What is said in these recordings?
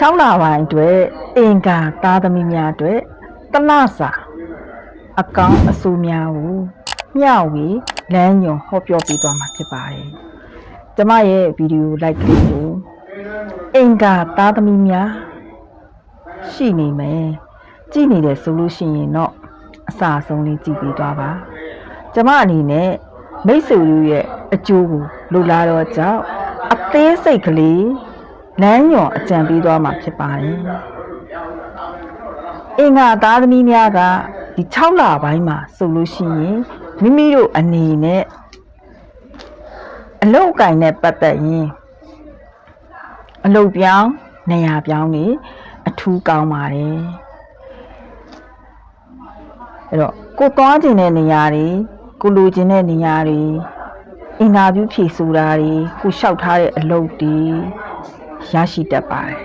6လပိုင်းအတွက်အင်္ဂါသားသမီးများအတွက်တလစာအကောင်းအဆိုးများကိုမျှဝေလမ်းညွန်ဟောပြောပေးသွားမှာဖြစ်ပါတယ်။ကျမရဲ့ဗီဒီယိုလိုက်ကလေးကိုအင်္ဂါသားသမီးများရှိနေမယ်။ကြည့်နေတယ်ဆိုလို့ရှိရင်တော့အစာအဆုံးလေးကြည့်ပေးသွားပါ။ကျမအနေနဲ့မိတ်ဆွေတို့ရဲ့အကျိုးကိုလိုလားတော့ကြောင့်အသေးစိတ်ကလေး လမ်းညွန်အကြံပေးသွားမှာဖြစ်ပါတယ်။အင်္ဂါသားသမီးများကဒီ6လပိုင်းမှာဆိုလို့ရှိရင်မိမိတို့အနေနဲ့အလုတ်အကင်နဲ့ပတ်သက်ရင်အလုတ်ပြောင်းနေရာပြောင်းနေအထူးကောင်းပါတယ်အဲ့တော့ကိုသွားခြင်းတဲ့နေရာတွေကိုလိုချင်တဲ့နေရာတွေအင်တာဗျူးဖြေဆိုတာတွေကိုလျှောက်ထားတဲ့အလုပ်တွေ ရရှိတတ်ပါတယ်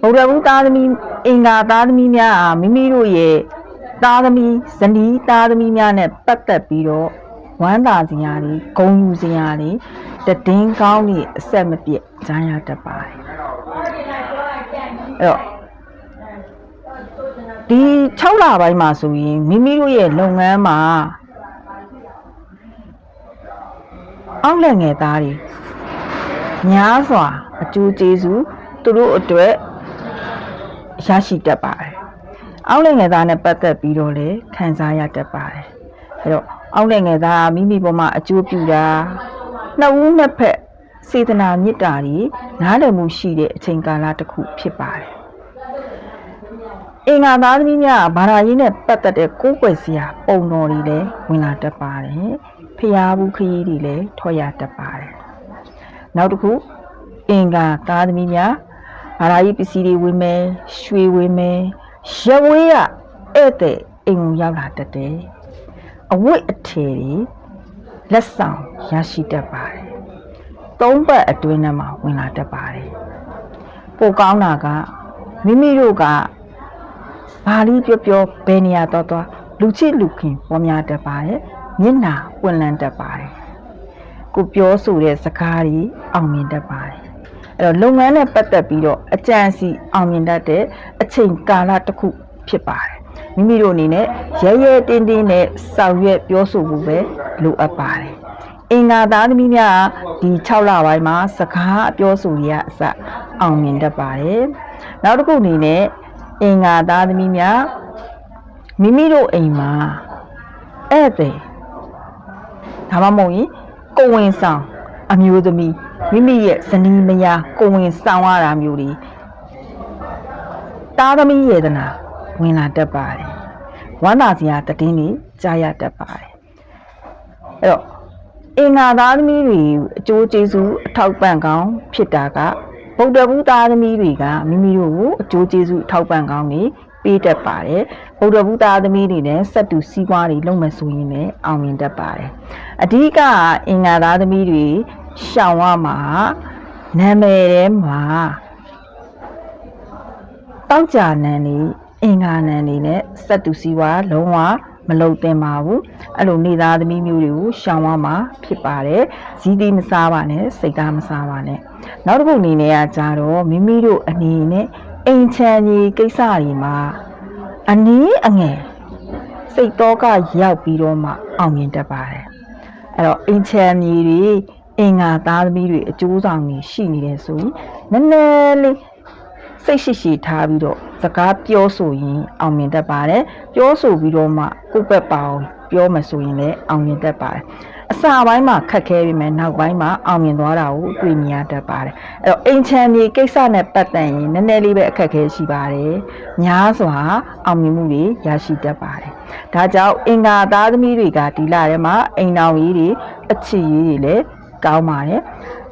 ဗုဒ္ဓဘုသားသမီးအင်္ဂါသားသမီးများအားမိမိတို့ရဲ့သားသမီးဇနီးသားသမီးများနဲ့ပတ်သက်ပြီးတော့ဝမ်းသာစရာတွေဂုဏ်ယူစရာတွေတည်င်းကောင်းတွေအဆက်မပြတ်ကြားရတတ်ပါတယ်အဲ့တော့ဒီ6လပိုင်းမှာဆိုရင်မိမိတို့ရဲ့လုပ်ငန်းမှာအောက်လက်ငယ်သားတွေ များစွာအကျိုးကျေးဇူးသူတို့အတွက်ရရှိတတ်ပါတယ်။အောက်လက်ငယ်သားနဲ့ပတ်သက်ပြီးတော့လည်းခံစားရတတ်ပါတယ်။အဲတော့အောက်လက်ငယ်သားမိမိပေါ်မှာအကျိုးပြုတာနှစ်ဦးနှစ်ဖက်စေတနာမေတ္တာတွေနားလည်မှုရှိတဲ့အချိန်ကာလတစ်ခုဖြစ်ပါတယ်။အင်္ဂါသားသမီးများဘာသာရေးနဲ့ပတ်သက်တဲ့ကိုးကွယ်စရာပုံတော်တွေလည်းဝင်လာတတ်ပါတယ်။ဖျားဘူးခရီးတွေလည်းထွက်ရတတ်ပါတယ်။ နောက်တစ်ခုအင်္ဂါသားသမီးများဘာသာရေးပစ္စည်းတွေဝင်မယ်ရွှေဝင်မယ်ရဝေးရဧည့်သည်အိမ်ကိုရောက်လာတတ်တယ်။အဝတ်အထည်တွေလက်ဆောင်ရရှိတတ်ပါတယ်။သုံးပတ်အတွင်းထဲမှာဝင်လာတတ်ပါတယ်။ပိုကောင်းတာကမိမိတို့ကဘာလီပြောပြောဘယ်နေရာတော့တော့လူချစ်လူခင်ပေါ်များတတ်ပါတယ်မျက်နာပွင့်လန်းတတ်ပါတယ် ကိုပြောဆိုတဲ့စကားတွေအောင်မြင်တတ်ပါတယ်အဲ့တော့လုပ်ငန်းနဲ့ပတ်သက်ပြီးတော့အကြံစီအောင်မြင်တတ်တဲ့အချိန်ကာလတစ်ခုဖြစ်ပါတယ်မိမိတို့အနေနဲ့ရဲရဲတင်းတင်းနဲ့ဆောင်ရွက်ပြောဆိုမှုပဲလိုအပ်ပါတယ်အင်္ဂါသားသမီးများဒီ6လပိုင်းမှာစကားအပြောဆိုရအစအောင်မြင်တတ်ပါတယ်နောက်တစ်ခုအနေနဲ့အင်္ဂါသားသမီးများမိမိတို့အိမ်မှာဧည့်သည်ဒါမှမဟုတ်ရင် ကိုယ်ဝင်ဆောင်အမျိုးသမီးမိမိရဲ့ဇနီးမယားကိုယ်ဝင်ဆောင်ရတာမျိုးတွေသားသမီးယေဒနာဝင်လာတတ်ပါတယ်ဝမ်းသာစရာတည်င်းတွေကြားရတတ်ပါတယ်အဲ့တော့အင်္ဂါသားသမီးတွေအကျိုးကျေးဇူးအထောက်ပံ့ကောင်းဖြစ်တာကဗုဒ္ဓဘုသားသမီးတွေကမိမိတို့ကိုအကျိုးကျေးဇူးထောက်ပံ့ကောင်းနေ ပေးတတ်ပါတယ်ဗုဒ္ဓဘုသားသမီးတွေနဲ့ဆက်တူစည်းဝါးတွေလုပ်မယ်ဆိုရင်လည်းအောင်မြင်တတ်ပါတယ်အဓိကအင်္ဂါသားသမီးတွေရှောင်ရမှာနာမည်ထဲမှာတောက်ကြနန်းနေအင်္ဂါနန်းနေနဲ့ဆက်တူစည်းဝါးလုံးဝမလုံသင့်ပါဘူးအဲ့လိုနေသားသမီးမျိုးတွေကိုရှောင်ရမှာဖြစ်ပါတယ်ဇီးသီးမစားပါနဲ့စိတ်သားမစားပါနဲ့နောက်တစ်ခုအနေနဲ့ကကြတော့မိမိတို့အနေနဲ့ အိမ်ချမ်းကြီးကိစ္စတွေမှာအနည်းအငယ်စိတ်တော့ကရောက်ပြီးတော့မှအောင်မြင်တတ်ပါတယ်အဲ့တော့အိမ်ချမ်းကြီးတွေအင်္ဂါသားသမီးတွေအကျိုးဆောင်တွေရှိနေတယ်ဆိုရင်နည်းနည်းလေးစိတ်ရှိရှိထားပြီးတော့စကားပြောဆိုရင်အောင်မြင်တတ်ပါတယ်ပြောဆိုပြီးတော့မှကိုယ့်ဘက်ပါအောင်ပြောမှဆိုရင်လည်းအောင်မြင်တတ်ပါတယ် အစာပိုင်းမှာခက်ခဲပြီမဲ့နောက်ပိုင်းမှာအောင်မြင်သွားတာကိုတွေ့မြင်ရတတ်ပါတယ်အဲ့တော့အိမ်ချမ်းမြေကိစ္စနဲ့ပတ်သက်ရင်နည်းနည်းလေးပဲအခက်ခဲရှိပါတယ်များစွာအောင်မြင်မှုတွေရရှိတတ်ပါတယ်ဒါကြောင့်အင်္ဂါသားသမီးတွေကဒီလထဲမှာအိမ်တော်ကြီးတွေအချစ်ကြီးတွေလည်းကောင်းပါတယ်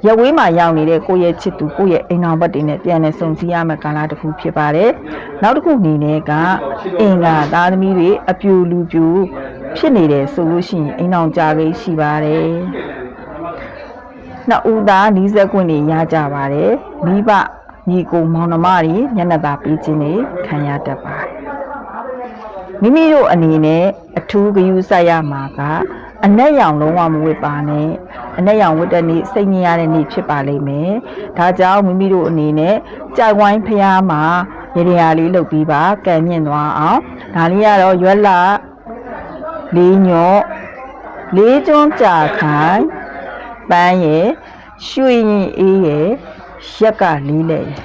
ရဝေးမှာရောက်နေတဲ့ကိုယ့်ရဲ့ချစ်သူကိုယ့်ရဲ့အိမ်တော်ဘက်တွေနဲ့ပြန်လည်ဆုံစည်းရမယ့်ကာလတစ်ခုဖြစ်ပါတယ်နောက်တစ်ခုအနေနဲ့ကအင်္ဂါသားသမီးတွေအပြူလူပြူ ဖြစ်နေတယ်ဆိုလို့ရှိရင်အိမ်တော်ကြလေးရှိပါတယ်နှစ်ဦးသားနီးစက်ကွင်းတွေရကြပါတယ်မိဘညီကိုမောင်နှမတွေညနေသားပေးခြင်းတွေခံရတတ်ပါတယ်မိမိတို့အနေနဲ့အထူးဂရုစိုက်ရမှာကအနက်ရောင်လုံးဝမဝတ်ပါနဲ့အနက်ရောင်ဝတ်တဲ့နေ့စိတ်ညစ်ရတဲ့နေ့ဖြစ်ပါလိမ့်မယ်ဒါကြောင့်မိမိတို့အနေနဲ့ကြိုက်ဝိုင်းဖျားမှာရေရရာလေးလုပ်ပြီးပါကံမြင့်သွားအောင်ဒါလေးကတော့ရွက်လာ လေးညော့လေးကျွန်းကြာခိုင်ပန်းရယ်ရွှေရင်အေးရယ်ရက်ကလေးလေရယ်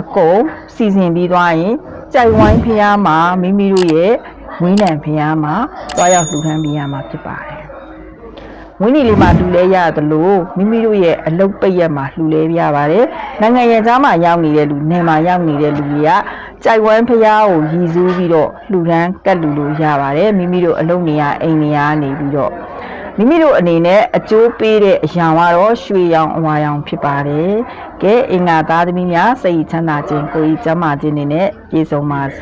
အကုန်စီစဉ်ပြီးသွားရင်ကြိုက်ဝိုင်းဖျားမှာမိမိတို့ရဲ့ဝင်းနံဖျားမှာတွားရောက်လှူဒန်းပေးရမှာဖြစ်ပါတယ်။ ဝင်းနေလေးမှာလှူလဲရသလိုမိမိတို့ရဲ့အလုတ်ပိတ်ရက်မှာလှူလဲပြရပါတယ်။နိုင်ငံရဲ့သားမှာရောက်နေတဲ့လူနေမှာရောက်နေတဲ့လူတွေကကြိုက်ဝမ်းဖျားကိုရည်စူးပြီးတော့လှူဒန်းကတ်လှူလို့ရပါတယ်။မိမိတို့အလုတ်နေရအိမ်နေရနေပြီးတော့မိမိတို့အနေနဲ့အကျိုးပေးတဲ့အရာကတော့ရွှေရောင်အဝါရောင်ဖြစ်ပါတယ်။ကဲအင်္ဂါသားသမီးများစိတ်ချမ်းသာခြင်းကိုယ်ကြီးကျန်းမာခြင်းတွေနဲ့ပြည့်စုံပါစေ